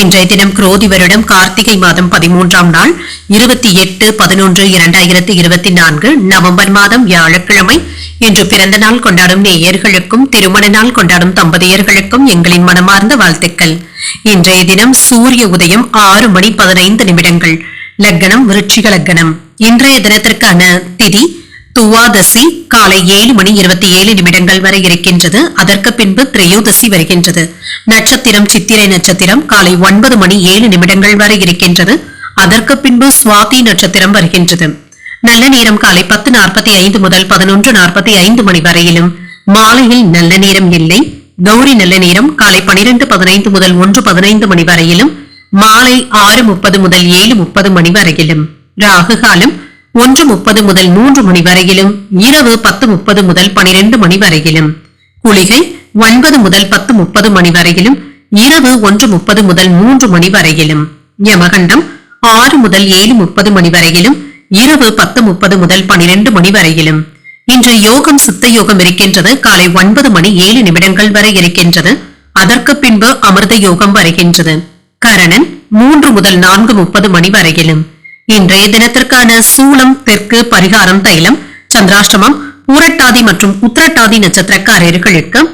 இன்றைய தினம் குரோதி வருடம் கார்த்திகை மாதம் பதிமூன்றாம் நாள் இருபத்தி எட்டு பதினொன்று இரண்டாயிரத்தி இருபத்தி நான்கு நவம்பர் மாதம் வியாழக்கிழமை. இன்று பிறந்த நாள் கொண்டாடும் நேயர்களுக்கும் திருமண நாள் கொண்டாடும் தம்பதியர்களுக்கும் எங்களின் மனமார்ந்த வாழ்த்துக்கள். இன்றைய தினம் சூரிய உதயம் ஆறு மணி பதினைந்து நிமிடங்கள். லக்னம் விருட்சிக லக்னம். இன்றைய தினத்திற்கான திதி துவாதசி காலை ஏழு மணி இருபத்தி ஏழு நிமிடங்கள் வரை இருக்கின்றது. அதற்கு பின்பு திரையோதசி வருகின்றது. நட்சத்திரம் சித்திரை நட்சத்திரம் காலை ஒன்பது மணி ஏழு நிமிடங்கள் வரை இருக்கின்றது. அதற்கு பின்பு சுவாதி நட்சத்திரம் வருகின்றது. நல்ல நேரம் காலை பத்து நாற்பத்தி ஐந்து முதல் பதினொன்று நாற்பத்தி ஐந்து மணி வரையிலும். மாலையில் நல்ல நேரம் இல்லை. கௌரி நல்ல நேரம் காலை பனிரெண்டு பதினைந்து முதல் ஒன்று பதினைந்து மணி வரையிலும். மாலை ஆறு முப்பது முதல் ஏழு முப்பது மணி வரையிலும். ராகு காலம் ஒன்று முப்பது முதல் மூன்று மணி வரையிலும். இரவு பத்து முப்பது முதல் பனிரெண்டு மணி வரையிலும். குளிகை ஒன்பது முதல் பத்து முப்பது மணி வரையிலும் இரவு ஒன்று முப்பது முதல் மூன்று மணி வரையிலும் யமகண்டம் ஆறு முதல் ஏழு முப்பது மணி வரையிலும் இரவு பத்து முப்பது முதல் பனிரெண்டு மணி வரையிலும். இன்று யோகம் சித்த யோகம் இருக்கின்றது. காலை ஒன்பது மணி ஏழு நிமிடங்கள் வரை இருக்கின்றது. அதற்கு பின்பு அமிர்த யோகம் வருகின்றது. கரணன் மூன்று முதல் நான்கு முப்பது மணி வரையிலும். இன்றைய தினத்திற்கான சூளம் தெற்கு பரிகாரம் தைலம் சந்திராஷ்டமம் பூரட்டாதி மற்றும் உத்திரட்டாதி நட்சத்திரக்காரர்களுக்கு